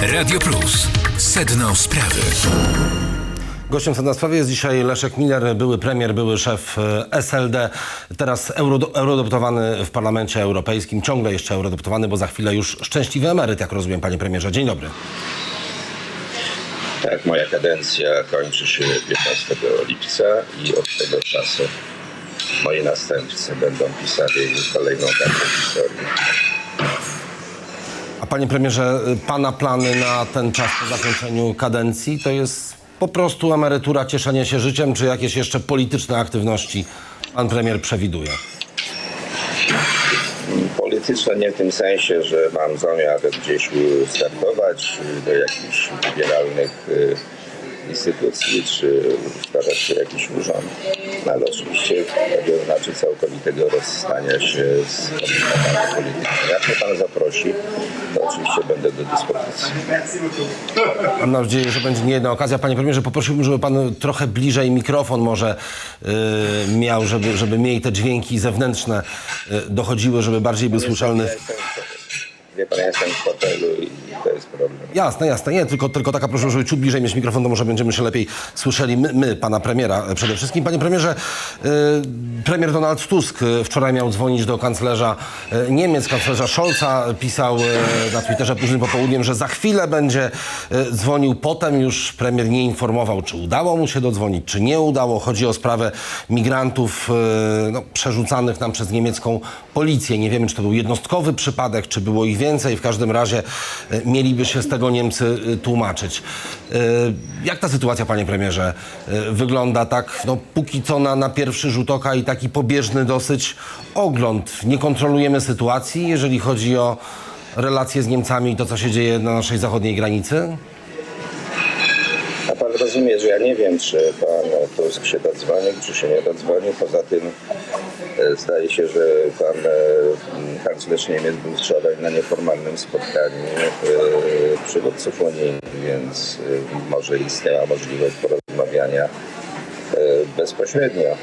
Radio Plus. Sedno sprawy. Gościem Sedna Sprawy jest dzisiaj Leszek Miller, były premier, były szef e, SLD, teraz eurodeputowany w Parlamencie Europejskim, ciągle jeszcze eurodeputowany, bo za chwilę już szczęśliwy emeryt, jak rozumiem, panie premierze. Dzień dobry. Tak, moja kadencja kończy się 15 lipca i od tego czasu moi następcy będą pisali kolejną kartę historii. A panie premierze, pana plany na ten czas po zakończeniu kadencji to jest po prostu emerytura, cieszenie się życiem, czy jakieś jeszcze polityczne aktywności pan premier przewiduje? Polityczne nie w tym sensie, że mam zamiar gdzieś startować do jakichś wybieralnych y, instytucji, czy stawiać się jakiś urząd. No, ale oczywiście nie znaczy całkowitego rozstania się z komunikacją polityczną. Jak mnie pan zaprosi, to oczywiście będę do dyspozycji. Mam nadzieję, że będzie nie jedna okazja. Panie premierze, poprosiłbym, żeby pan trochę bliżej mikrofon może y, miał, żeby, żeby mniej te dźwięki zewnętrzne y, dochodziły, żeby bardziej był słyszalny. Wie pan, ja jestem w hotelu i to jest problem. Jasne, jasne. Nie, tylko, tylko taka proszę, żeby ciut bliżej mieć mikrofon, to może będziemy się lepiej słyszeli my, my pana premiera przede wszystkim. Panie premierze, y, premier Donald Tusk y, wczoraj miał dzwonić do kanclerza y, Niemiec, kanclerza Scholza. Pisał na Twitterze późnym popołudniem, że za chwilę będzie dzwonił. Potem już premier nie informował, czy udało mu się dodzwonić, czy nie udało. Chodzi o sprawę migrantów no, przerzucanych nam przez niemiecką policję. Nie wiemy, czy to był jednostkowy przypadek, czy było ich więcej. W każdym razie y, mieliby się z tego Niemcy y, tłumaczyć. Y, Jak ta sytuacja, panie premierze, wygląda tak, no póki co na, na pierwszy rzut oka i taki pobieżny dosyć ogląd. Nie kontrolujemy sytuacji, jeżeli chodzi o relacje z Niemcami i to, co się dzieje na naszej zachodniej granicy? A pan rozumie, że ja nie wiem, czy pan Tusk się dodzwonił, czy się nie dodzwonił. Poza tym e, zdaje się, że pan e, m, kanclerz Niemiec był wczoraj na nieformalnym spotkaniu e, przywódców unijnych, więc e, może istniała możliwość porozmawiania e, bezpośrednio.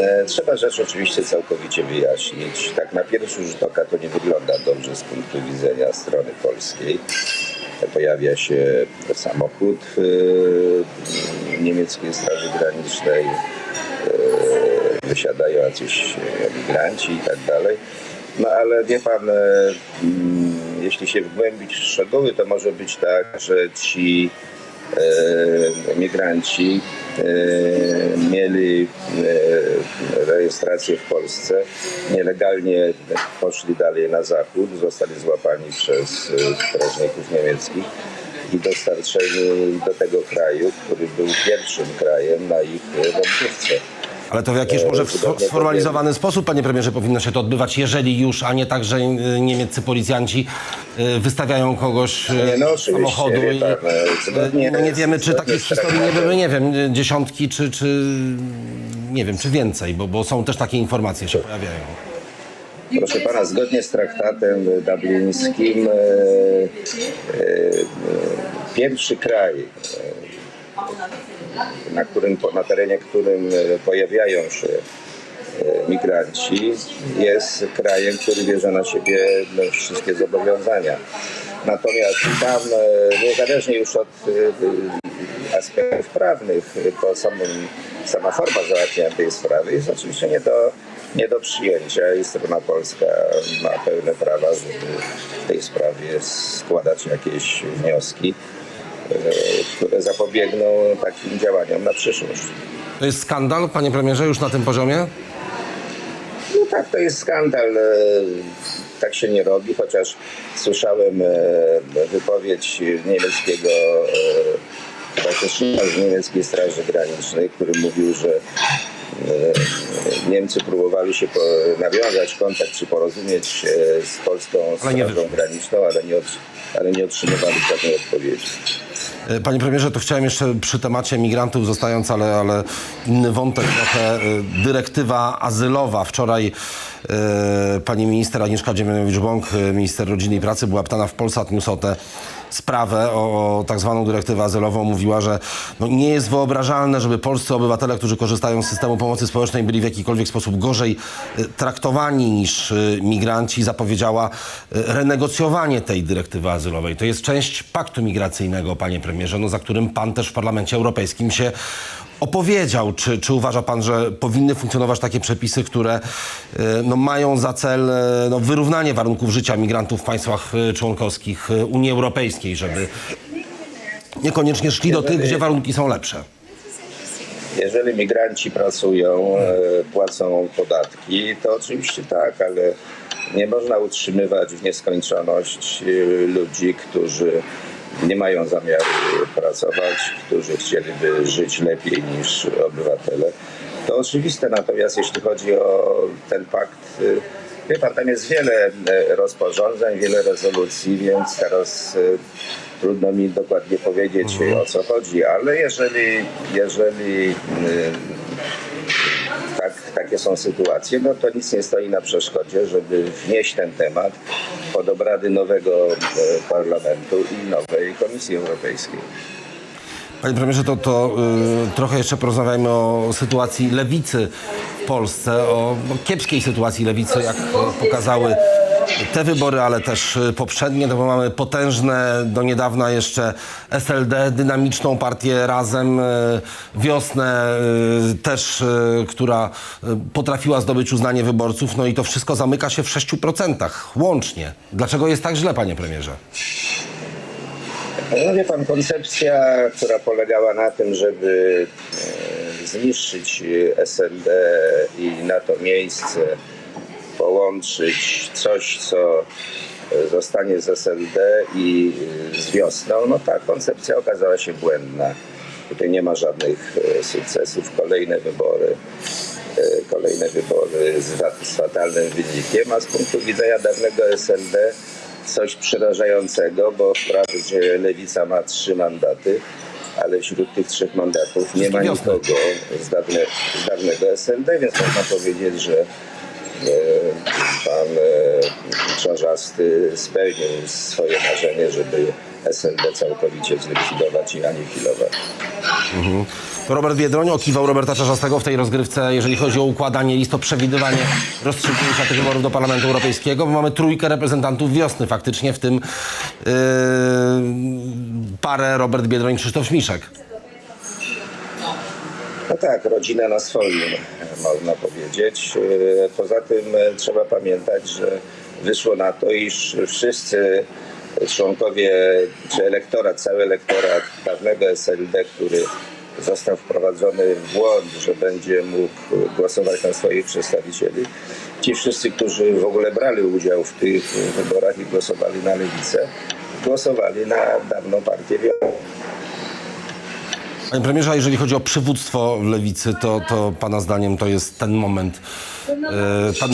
E, Trzeba rzecz oczywiście całkowicie wyjaśnić. Tak na pierwszy rzut oka to nie wygląda dobrze z punktu widzenia strony polskiej. Pojawia się samochód e, niemieckiej Straży Granicznej, e, wysiadają jacyś migranci i tak dalej. No ale wie pan, e, mm, jeśli się wgłębić w szczegóły, to może być tak, że ci e, migranci e, mieli e, rejestrację w Polsce, nielegalnie poszli dalej na zachód, zostali złapani przez e, strażników niemieckich i dostarczeni do tego kraju, który był pierwszym krajem na ich e, wędrówce. Ale to w jakiś może w sfo- sformalizowany sposób, panie premierze, powinno się to odbywać, jeżeli już, a nie tak, że y, niemieccy policjanci y, wystawiają kogoś y, Nie, no samochodu i pan, zgodnie- no nie wiemy, czy takich historii nie były, nie wiem, dziesiątki, czy, czy nie wiem, czy więcej, bo, bo są też takie informacje się pojawiają. Proszę pana, zgodnie z traktatem dublińskim e, e, pierwszy kraj, na, którym, na terenie którym e, pojawiają się e, migranci, jest krajem, który bierze na siebie no, wszystkie zobowiązania. Natomiast tam, e, niezależnie już od aspektów prawnych, to samym, sama forma załatwienia tej sprawy jest oczywiście nie do, nie do przyjęcia i strona polska ma pełne prawa, żeby w tej sprawie składać jakieś wnioski, które zapobiegną takim działaniom na przyszłość. To jest skandal, panie premierze, już na tym poziomie? No tak, to jest skandal. e, Tak się nie robi, chociaż słyszałem e, wypowiedź niemieckiego e, rzecznika z niemieckiej Straży Granicznej, który mówił, że Niemcy próbowali się nawiązać kontakt czy porozumieć się z polską Strażą Graniczną, ale nie, ale nie otrzymywali żadnej odpowiedzi. E, Panie premierze, to chciałem jeszcze przy temacie migrantów zostając, ale, ale inny wątek trochę. e, Dyrektywa azylowa. Wczoraj e, pani minister Agnieszka Dziemianowicz-Bąk, e, minister rodziny i pracy, była pytana w Polsat News o tę sprawę, o, o tak zwaną dyrektywę azylową. Mówiła, że no, nie jest wyobrażalne, żeby polscy obywatele, którzy korzystają z systemu pomocy społecznej, byli w jakikolwiek sposób gorzej e, traktowani niż e, migranci. Zapowiedziała e, renegocjowanie tej dyrektywy azylowej. To jest część paktu migracyjnego, panie premierze, no, za którym pan też w Parlamencie Europejskim się opowiedział. Czy, czy uważa pan, że powinny funkcjonować takie przepisy, które e, no, mają za cel e, no, wyrównanie warunków życia migrantów w państwach e, członkowskich Unii Europejskiej, żeby niekoniecznie szli do tych, gdzie warunki są lepsze? Jeżeli migranci pracują, płacą podatki, to oczywiście tak, ale nie można utrzymywać w nieskończoność ludzi, którzy nie mają zamiaru pracować, którzy chcieliby żyć lepiej niż obywatele. To oczywiste, natomiast jeśli chodzi o ten pakt, e, wie pan, tam jest wiele e, rozporządzeń, wiele rezolucji, więc teraz e, trudno mi dokładnie powiedzieć o co chodzi, ale jeżeli, jeżeli takie są sytuacje, no to nic nie stoi na przeszkodzie, żeby wnieść ten temat pod obrady nowego e, parlamentu i nowej Komisji Europejskiej. Panie premierze, to, to y, trochę jeszcze porozmawiajmy o sytuacji lewicy w Polsce, o kiepskiej sytuacji lewicy, jak pokazały te wybory, ale też y, poprzednie, no bo mamy potężne, do niedawna jeszcze SLD, dynamiczną partię Razem, y, Wiosnę y, też, która potrafiła zdobyć uznanie wyborców, no i to wszystko zamyka się w 6% łącznie. Dlaczego jest tak źle, panie premierze? No wie pan, koncepcja, która polegała na tym, żeby e, zniszczyć SLD i na to miejsce połączyć coś, co e, zostanie z SLD i e, z wiosną, no ta koncepcja okazała się błędna. Tutaj nie ma żadnych e, sukcesów. Kolejne wybory, kolejne wybory z, fa- z fatalnym wynikiem, a z punktu widzenia dawnego SLD coś przerażającego, bo wprawdzie Lewica ma trzy mandaty, ale wśród tych trzech mandatów nie ma nikogo z, dawne, z dawnego SLD, więc można powiedzieć, że pan e, Czarzasty spełnił swoje marzenie, żeby SLD całkowicie zlikwidować i anihilować. To Robert Biedroń okiwał Roberta Czarzastego w tej rozgrywce, jeżeli chodzi o układanie list, o przewidywanie rozstrzygnięcia tych wyborów do Parlamentu Europejskiego, mamy trójkę reprezentantów wiosny faktycznie, w tym yy, parę Robert Biedroń, Krzysztof Śmiszek. No tak, rodzina na swoim, można powiedzieć. E, Poza tym e, trzeba pamiętać, że wyszło na to, iż wszyscy członkowie, czy elektorat, cały elektorat dawnego SLD, który został wprowadzony w błąd, że będzie mógł głosować na swoich przedstawicieli. Ci wszyscy, którzy w ogóle brali udział w tych wyborach i głosowali na lewicę, głosowali na dawną partię Wiosny. Panie premierze, a jeżeli chodzi o przywództwo lewicy, to, to pana zdaniem to jest ten moment. Pan,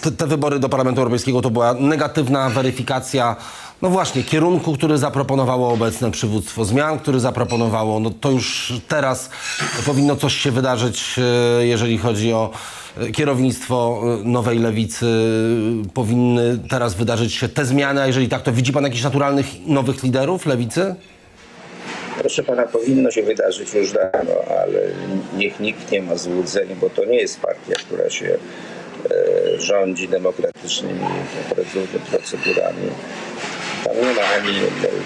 te, te wybory do Parlamentu Europejskiego to była negatywna weryfikacja, no właśnie, kierunku, który zaproponowało obecne przywództwo, zmian, który zaproponowało. No to już teraz powinno coś się wydarzyć, yy, jeżeli chodzi o yy, kierownictwo yy, nowej lewicy. Powinny teraz wydarzyć się te zmiany, a jeżeli tak, to widzi pan jakichś naturalnych nowych liderów lewicy? Proszę pana, powinno się wydarzyć już dawno, ale niech nikt nie ma złudzeń, bo to nie jest partia, która się e, rządzi demokratycznymi procedu- procedurami. Tam nie ma ani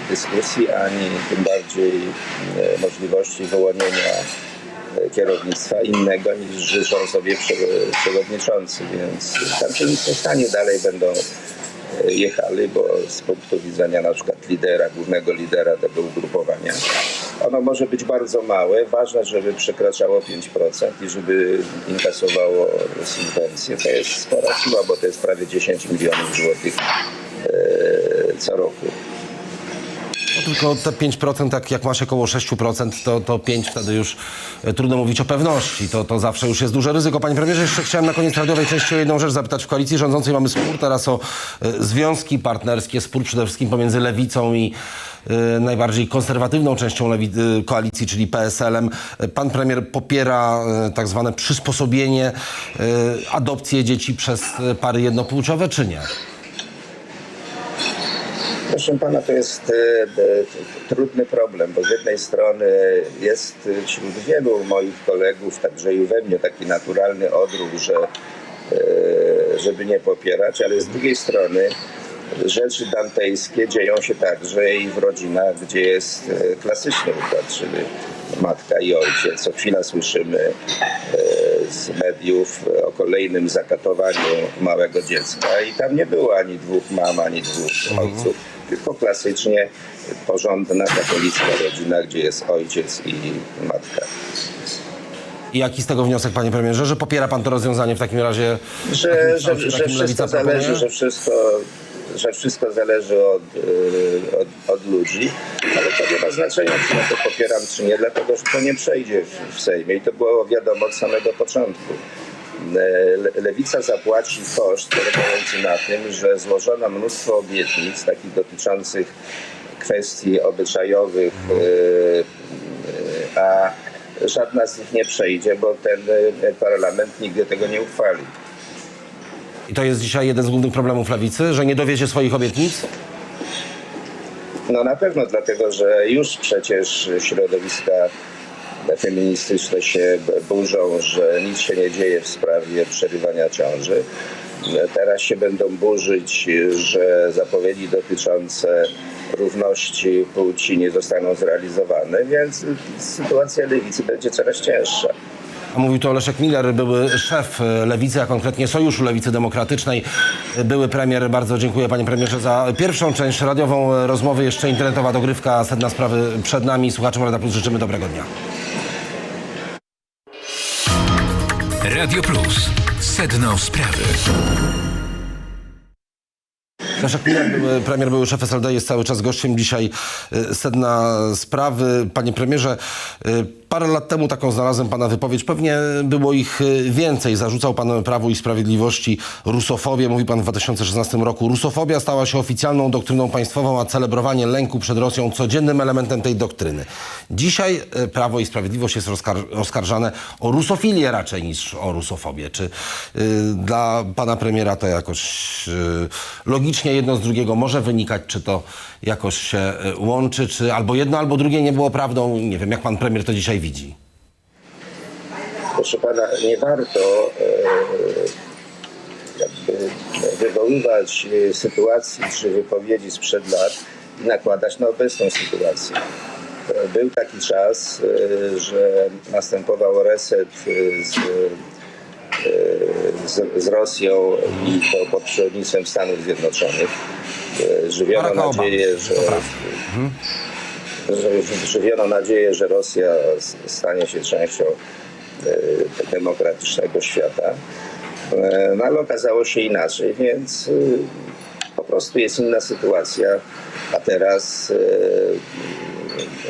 dyskusji, ani tym bardziej e, możliwości wyłonienia e, kierownictwa innego niż życzą sobie prze- przewodniczący, więc tam się nic nie stanie. Dalej będą jechali, bo z punktu widzenia na przykład lidera, głównego lidera tego ugrupowania, ono może być bardzo małe. Ważne, żeby przekraczało 5% i żeby inkasowało subwencje. To jest spora siła, bo to jest prawie 10 milionów złotych e, co roku. Tylko te 5%, tak jak masz około 6%, to, to 5 wtedy już e, trudno mówić o pewności. To, to zawsze już jest duże ryzyko. Panie premierze, jeszcze chciałem na koniec radiowej części o jedną rzecz zapytać. W koalicji rządzącej mamy spór teraz o e, związki partnerskie, spór przede wszystkim pomiędzy lewicą i e, najbardziej konserwatywną częścią koalicji, czyli PSL-em. Pan premier popiera tak zwane przysposobienie, e, adopcję dzieci przez pary jednopłciowe, czy nie? Proszę pana, to jest e, e, trudny problem, bo z jednej strony jest e, wśród wielu moich kolegów, także i we mnie, taki naturalny odruch, że e, żeby nie popierać, ale z drugiej strony rzeczy dantejskie dzieją się także i w rodzinach, gdzie jest e, klasyczny układ, czyli matka i ojciec. Co chwila słyszymy e, z mediów o kolejnym zakatowaniu małego dziecka i tam nie było ani dwóch mam, ani dwóch ojców, tylko klasycznie porządna katolicka rodzina, gdzie jest ojciec i matka. I jaki z tego wniosek, panie premierze, że popiera pan to rozwiązanie w takim razie? że, takim że, że jakim wszystko zależy, że wszystko, że wszystko zależy od, y, od, od ludzi, ale to nie ma znaczenia, czy ja to popieram, czy nie, dlatego że to nie przejdzie w, w Sejmie i to było wiadomo od samego początku. E, Le- Lewica zapłaci koszt polegający na tym, że złożono mnóstwo obietnic takich dotyczących kwestii obyczajowych, y, y, a żadna z nich nie przejdzie, bo ten parlament nigdy tego nie uchwali. I to jest dzisiaj jeden z głównych problemów lewicy, że nie dowiezie swoich obietnic? No na pewno dlatego, że już przecież środowiska feministyczne się burzą, że nic się nie dzieje w sprawie przerywania ciąży. Teraz się będą burzyć, że zapowiedzi dotyczące równości płci nie zostaną zrealizowane, więc sytuacja lewicy będzie coraz cięższa. Mówił to Leszek Miller, były szef e, Lewicy, a konkretnie Sojuszu Lewicy Demokratycznej. Były premier. Bardzo dziękuję panie premierze za pierwszą część radiową rozmowy. Jeszcze internetowa dogrywka, sedna sprawy przed nami. Słuchaczom Rada Plus życzymy dobrego dnia. Radio Plus. Sedno sprawy. Miller, były, premier były szef SLD, jest cały czas gościem dzisiaj y, sedna sprawy. Panie premierze, y, parę lat temu taką znalazłem pana wypowiedź. Pewnie było ich y, więcej. Zarzucał pan Prawu i Sprawiedliwości rusofobię. Mówi pan w 2016 roku. Rusofobia stała się oficjalną doktryną państwową, a celebrowanie lęku przed Rosją codziennym elementem tej doktryny. Dzisiaj Prawo i Sprawiedliwość jest rozkar- oskarżane o rusofilię raczej niż o rusofobię. Czy dla pana premiera to jakoś logicznie jedno z drugiego może wynikać, czy to jakoś się y, łączy, czy albo jedno, albo drugie nie było prawdą? Nie wiem, jak pan premier to dzisiaj widzi. Proszę pana, nie warto e, jakby wywoływać e, sytuacji czy wypowiedzi sprzed lat i nakładać na obecną sytuację. E, Był taki czas, e, że następował reset e, z, e, z, z Rosją i to pod przewodnictwem Stanów Zjednoczonych. E, Żywiono nadzieję, że prawda. że żywiono nadzieję, że Rosja stanie się częścią e, demokratycznego świata. E, No ale okazało się inaczej, więc po prostu jest inna sytuacja. A teraz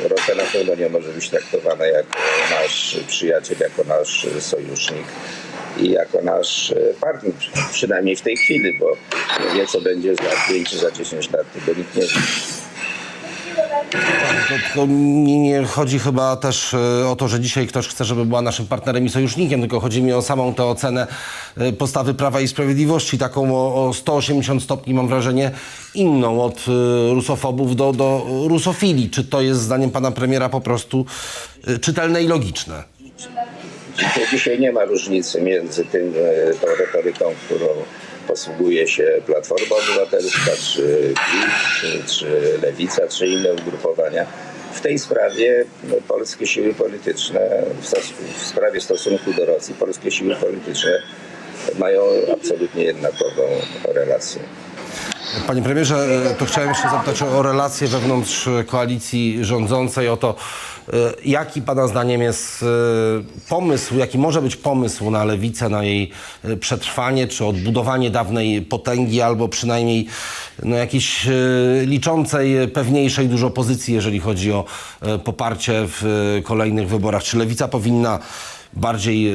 Rosja na pewno nie może być traktowana jako nasz przyjaciel, jako nasz sojusznik i jako nasz e, partner, przynajmniej w tej chwili, bo nie wie, co będzie za 5 czy za 10 lat, tego nikt nie wie. To, tylko nie, nie chodzi chyba też y, o to, że dzisiaj ktoś chce, żeby była naszym partnerem i sojusznikiem, tylko chodzi mi o samą tę ocenę y, postawy Prawa i Sprawiedliwości, taką o, o 180 stopni, mam wrażenie, inną od rusofobów do, do rusofilii. Czy to jest zdaniem pana premiera po prostu czytelne i logiczne? Dzisiaj, dzisiaj nie ma różnicy między tym, e, tą retoryką, którą posługuje się Platforma Obywatelska, czy PiS, czy, czy Lewica, czy inne ugrupowania. W tej sprawie no, polskie siły polityczne, w, sprawie stosunku do Rosji, polskie siły polityczne mają absolutnie jednakową relację. Panie premierze, e, to chciałem jeszcze zapytać o, relacje wewnątrz koalicji rządzącej, o to, e, jaki Pana zdaniem jest e, pomysł, jaki może być pomysł na lewicę, na jej przetrwanie, czy odbudowanie dawnej potęgi, albo przynajmniej no, jakiejś liczącej pewniejszej dużo pozycji, jeżeli chodzi o poparcie w kolejnych wyborach. Czy lewica powinna bardziej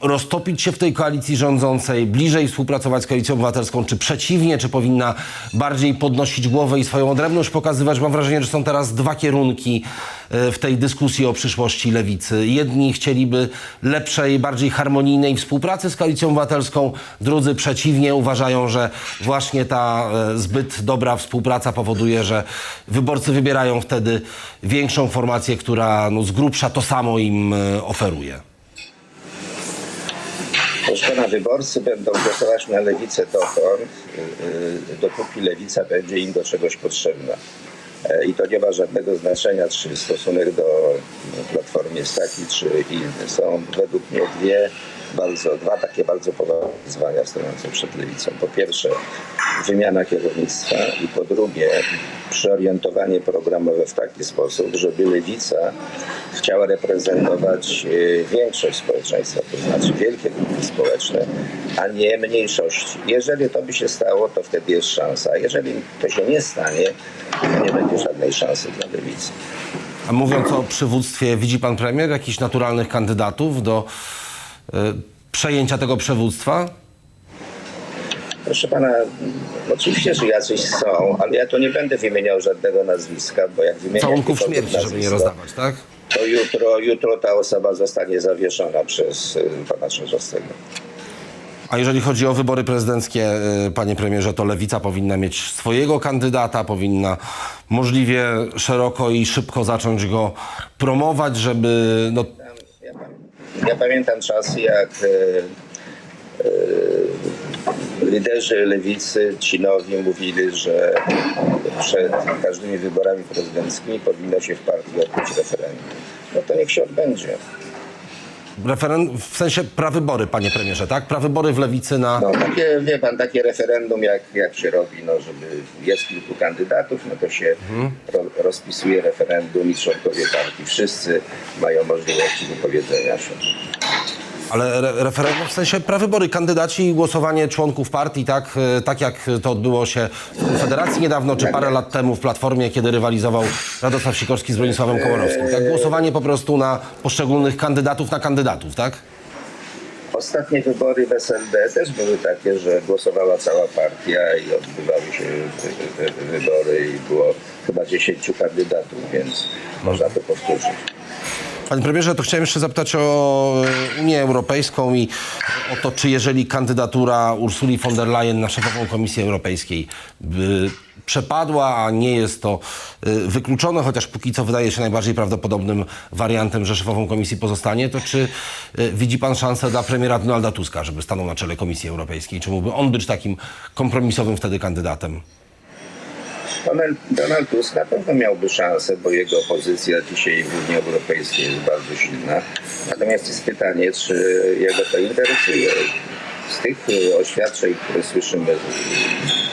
roztopić się w tej koalicji rządzącej, bliżej współpracować z koalicją obywatelską, czy przeciwnie, czy powinna bardziej podnosić głowę i swoją odrębność pokazywać? Mam wrażenie, że są teraz dwa kierunki e, w tej dyskusji o przyszłości lewicy. Jedni chcieliby lepszej, bardziej harmonijnej współpracy z koalicją obywatelską, drudzy przeciwnie, uważają, że właśnie ta e, zbyt dobra współpraca powoduje, że wyborcy wybierają wtedy większą formację, która no, z grubsza to samo im e, oferuje. Pana, wyborcy będą głosować na lewicę dotąd, yy, dopóki lewica będzie im do czegoś potrzebna. E, I to nie ma żadnego znaczenia, czy stosunek do Platformy jest taki, czy inny. Są według mnie dwie bardzo, dwa takie bardzo poważne wyzwania stojące przed lewicą. Po pierwsze wymiana kierownictwa i po drugie przeorientowanie programowe w taki sposób, żeby lewica chciała reprezentować e, większość społeczeństwa, to znaczy wielkie grupy społeczne, a nie mniejszości. Jeżeli to by się stało, to wtedy jest szansa. Jeżeli to się nie stanie, to nie będzie żadnej szansy dla lewicy. A mówiąc o przywództwie, widzi pan premier jakichś naturalnych kandydatów do y, przejęcia tego przywództwa? Proszę pana, oczywiście, że jacyś są, ale ja tu nie będę wymieniał żadnego nazwiska, bo jak wymienię Całunków śmierci, żeby nie nazwisko, rozdawać, tak? to jutro, jutro ta osoba zostanie zawieszona przez y, pana Trzaskowskiego. A jeżeli chodzi o wybory prezydenckie, y, panie premierze, to lewica powinna mieć swojego kandydata, powinna możliwie szeroko i szybko zacząć go promować, żeby no, Ja, pam- ja pamiętam czasy, jak e, e, liderzy lewicy, ci nowi mówili, że przed każdymi wyborami prezydenckimi powinno się w partii odbyć referendum. No to niech się odbędzie. referendum, w sensie prawybory, panie premierze, tak? Prawybory w lewicy na... No takie, wie pan, takie referendum jak, jak się robi, no żeby jest kilku kandydatów, no to się ro, rozpisuje referendum i członkowie partii wszyscy mają możliwości wypowiedzenia się. Ale re, referendum w sensie prawybory, kandydaci i głosowanie członków partii, tak, e, tak jak to odbyło się w Konfederacji niedawno, czy parę lat temu w Platformie, kiedy rywalizował Radosław Sikorski z Bronisławem Komorowskim. Tak, głosowanie po prostu na poszczególnych kandydatów na kandydatów, tak? Ostatnie wybory w SLD też były takie, że głosowała cała partia i odbywały się wy- wy- wybory i było chyba 10 kandydatów, więc można to powtórzyć. Panie premierze, to chciałem jeszcze zapytać o Unię Europejską i o to, czy jeżeli kandydatura Ursuli von der Leyen na szefową Komisji Europejskiej by przepadła, a nie jest to e, wykluczone, chociaż póki co wydaje się najbardziej prawdopodobnym wariantem, że szefową Komisji pozostanie, to czy e, widzi pan szansę dla premiera Donalda Tuska, żeby stanął na czele Komisji Europejskiej? Czy mógłby on być takim kompromisowym wtedy kandydatem? Donald, Tusk na pewno miałby szansę, bo jego pozycja dzisiaj w Unii Europejskiej jest bardzo silna. Natomiast jest pytanie, czy jego to interesuje. Z tych oświadczeń, które słyszymy,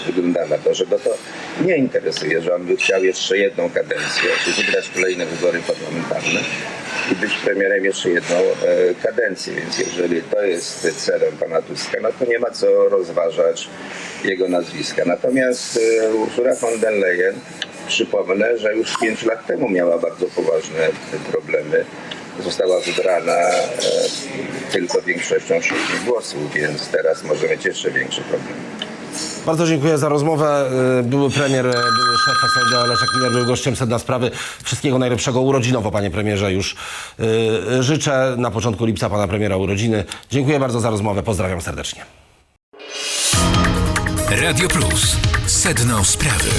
wygląda na to, że go to nie interesuje, że on by chciał jeszcze jedną kadencję, czy wygrać kolejne wybory parlamentarne i być premierem jeszcze jedną e, kadencję. Więc jeżeli to jest celem pana Tuska, no to nie ma co rozważać jego nazwiska. Natomiast e, Ursula von der Leyen, przypomnę, że już 5 lat temu miała bardzo poważne problemy. Została wybrana e, tylko większością 6 głosów, więc teraz może mieć jeszcze większy problem. Bardzo dziękuję za rozmowę. Y, Były premier, y, były szef SLD Leszek Miller był gościem Sedna Sprawy. Wszystkiego najlepszego urodzinowo, panie premierze. Już życzę na początku lipca pana premiera urodziny. Dziękuję bardzo za rozmowę. Pozdrawiam serdecznie. Radio Plus. Sedno sprawy.